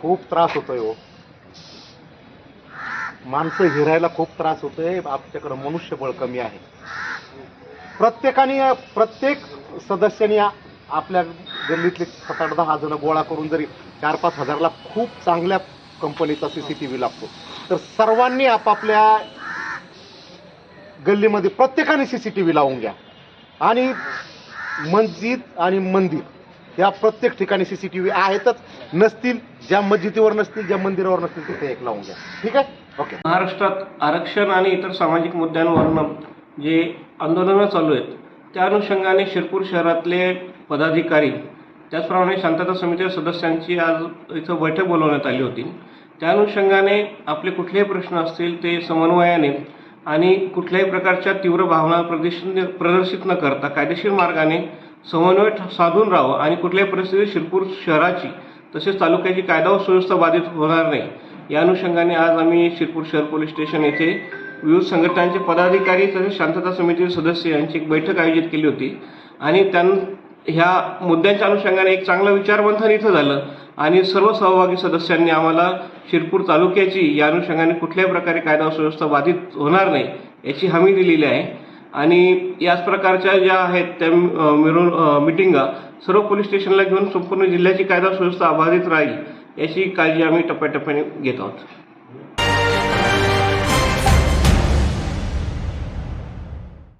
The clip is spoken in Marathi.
खूप त्रास होतोय हो. माणसं हिरायला खूप त्रास होतोय आपल्याकडं मनुष्यबळ कमी आहे. प्रत्येकाने प्रत्येक सदस्याने आपल्या गल्लीतले सात आठ दहा जण गोळा करून जरी चार पाच हजारला खूप चांगल्या कंपनीचा सी सी टी व्ही लागतो. तर सर्वांनी आपापल्या गल्लीमध्ये प्रत्येकाने सी सी टी व्ही लावून घ्या. आणि मस्जिद आणि मंदिर. या प्रत्येक ठिकाणी सीसीटीव्ही आहेतच. नसतील ज्या मस्जिदीवर नसतील ज्या मंदिरावर नसतील तिथे एक लावून घ्या. ठीक आहे? ओके. महाराष्ट्रात आरक्षण आणि इतर सामाजिक मुद्द्यांवरनं जे आंदोलनं चालू आहेत त्या अनुषंगाने शिरपूर शहरातले पदाधिकारी त्याचप्रमाणे शांतता समितीच्या सदस्यांची आज इथं बैठक बोलवण्यात आली होती. त्या अनुषंगाने आपले कुठलेही प्रश्न असतील ते समन्वयाने आणि कुठल्याही प्रकारच्या तीव्र भावना प्रदर्शन प्रदर्शित न करता कायदेशीर मार्गाने समन्वय ठ- साधून राहावं आणि कुठल्याही परिस्थितीत शिरपूर शहराची तसेच तालुक्याची कायदा व सुव्यवस्था बाधित होणार नाही. या अनुषंगाने आज आम्ही शिरपूर शहर पोलीस स्टेशन येथे विविध संघटनांचे पदाधिकारी तसेच शांतता समितीचे सदस्य यांची एक बैठक आयोजित केली होती. आणि त्यां ह्या मुद्द्यांच्या अनुषंगाने एक चांगलं विचारमंथन इथं झालं. आणि सर्व सहभागी सदस्यांनी आम्हाला शिरपूर तालुक्याची या अनुषंगाने कुठल्याही प्रकारे कायदा सुव्यवस्था बाधित होणार नाही याची हमी दिलेली आहे. आणि याच प्रकारच्या ज्या आहेत त्या अ, मिटिंगा सर्व पोलीस स्टेशनला घेऊन संपूर्ण जिल्ह्याची कायदा सुव्यवस्था अबाधित राहील याची काळजी आम्ही टप्प्याटप्प्याने घेत आहोत.